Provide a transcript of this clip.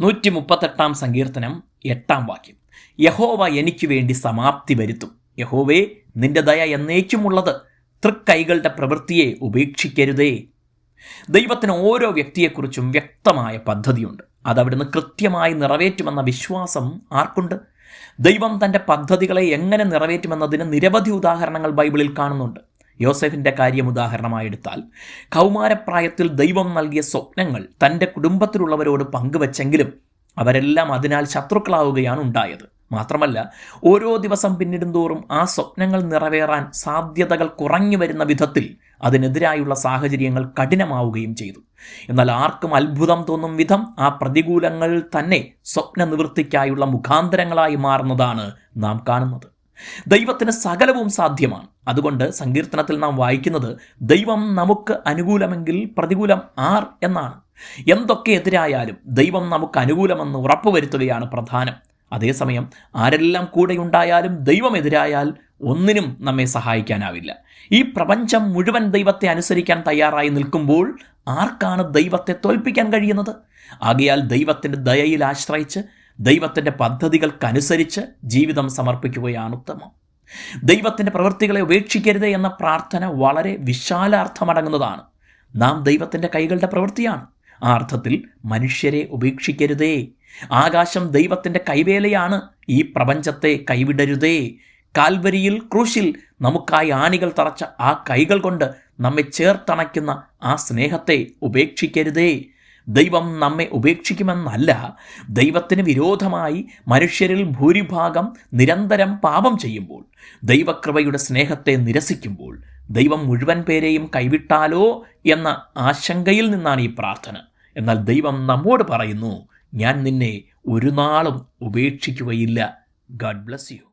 നൂറ്റി മുപ്പത്തെട്ടാം സങ്കീർത്തനം എട്ടാം വാക്യം. യഹോവ എനിക്ക് വേണ്ടി സമാപ്തി വരുത്തും. യഹോവേ നിന്റെ ദയ എന്നേക്കുമുള്ളത് തൃക്കൈകളുടെ പ്രവൃത്തിയെ ഉപേക്ഷിക്കരുതേ. ദൈവത്തിന് ഓരോ വ്യക്തിയെക്കുറിച്ചും വ്യക്തമായ പദ്ധതിയുണ്ട്. അതവിടുന്ന് കൃത്യമായി നിറവേറ്റുമെന്ന വിശ്വാസം ആർക്കുണ്ട്? ദൈവം തന്റെ പദ്ധതികളെ എങ്ങനെ നിറവേറ്റുമെന്നതിന് നിരവധി ഉദാഹരണങ്ങൾ ബൈബിളിൽ കാണുന്നുണ്ട്. യോസെഫിന്റെ കാര്യം ഉദാഹരണമായെടുത്താൽ കൗമാരപ്രായത്തിൽ ദൈവം നൽകിയ സ്വപ്നങ്ങൾ തന്റെ കുടുംബത്തിലുള്ളവരോട് പങ്കുവച്ചെങ്കിലും അവരെല്ലാം അതിനാൽ ശത്രുക്കളാവുകയാണ് ഉണ്ടായത്. മാത്രമല്ല ഓരോ ദിവസം പിന്നിടുന്തോറും ആ സ്വപ്നങ്ങൾ നിറവേറാൻ സാധ്യതകൾ കുറഞ്ഞു വരുന്ന വിധത്തിൽ അതിനെതിരായുള്ള സാഹചര്യങ്ങൾ കഠിനമാവുകയും ചെയ്തു. എന്നാൽ ആർക്കും അത്ഭുതം തോന്നും വിധം ആ പ്രതികൂലങ്ങൾ തന്നെ സ്വപ്ന നിവൃത്തിക്കായുള്ള മുഖാന്തരങ്ങളായി മാറുന്നതാണ് നാം കാണുന്നത്. ദൈവത്തിന് സകലവും സാധ്യമാണ്. അതുകൊണ്ട് സങ്കീർത്തനത്തിൽ നാം വായിക്കുന്നത് ദൈവം നമുക്ക് അനുകൂലമെങ്കിൽ പ്രതികൂലം ആർ എന്നാണ്. എന്തൊക്കെ എതിരായാലും ദൈവം നമുക്ക് അനുകൂലമെന്ന് ഉറപ്പുവരുത്തുകയാണ് പ്രധാനം. അതേസമയം ആരെല്ലാം കൂടെയുണ്ടായാലും ദൈവം എതിരായാൽ ഒന്നിനും നമ്മെ സഹായിക്കാനാവില്ല. ഈ പ്രപഞ്ചം മുഴുവൻ ദൈവത്തെ അനുസരിക്കാൻ തയ്യാറായി നിൽക്കുമ്പോൾ ആർക്കാണ് ദൈവത്തെ തോൽപ്പിക്കാൻ കഴിയുന്നത്? ആകയാൽ ദൈവത്തിന്റെ ദയയിൽ ആശ്രയിച്ച് ദൈവത്തിന്റെ പദ്ധതികൾക്കനുസരിച്ച് ജീവിതം സമർപ്പിക്കുകയാണ് ഉത്തമം. ദൈവത്തിന്റെ പ്രവൃത്തികളെ ഉപേക്ഷിക്കരുത് എന്ന പ്രാർത്ഥന വളരെ വിശാലാർത്ഥമടങ്ങുന്നതാണ്. നാം ദൈവത്തിന്റെ കൈകളുടെ പ്രവൃത്തിയാണ്. ആ അർത്ഥത്തിൽ മനുഷ്യരെ ഉപേക്ഷിക്കരുതേ. ആകാശം ദൈവത്തിന്റെ കൈവേലയാണ്. ഈ പ്രപഞ്ചത്തെ കൈവിടരുതേ. കാൽവരിയിൽ ക്രൂശിൽ നമുക്കായി ആണികൾ തറച്ച ആ കൈകൾ കൊണ്ട് നമ്മെ ചേർത്തണയ്ക്കുന്ന ആ സ്നേഹത്തെ ഉപേക്ഷിക്കരുതേ. ദൈവം നമ്മെ ഉപേക്ഷിക്കുമെന്നല്ല ദൈവത്തിന് വിരോധമായി മനുഷ്യരിൽ ഭൂരിഭാഗം നിരന്തരം പാപം ചെയ്യുമ്പോൾ ദൈവകൃപയുടെ സ്നേഹത്തെ നിരസിക്കുമ്പോൾ ദൈവം മുഴുവൻ പേരെയും കൈവിട്ടാലോ എന്ന ആശങ്കയിൽ നിന്നാണ് ഈ പ്രാർത്ഥന. എന്നാൽ ദൈവം നമ്മോട് പറയുന്നു ഞാൻ നിന്നെ ഒരു നാളും ഉപേക്ഷിക്കുകയില്ല. God bless you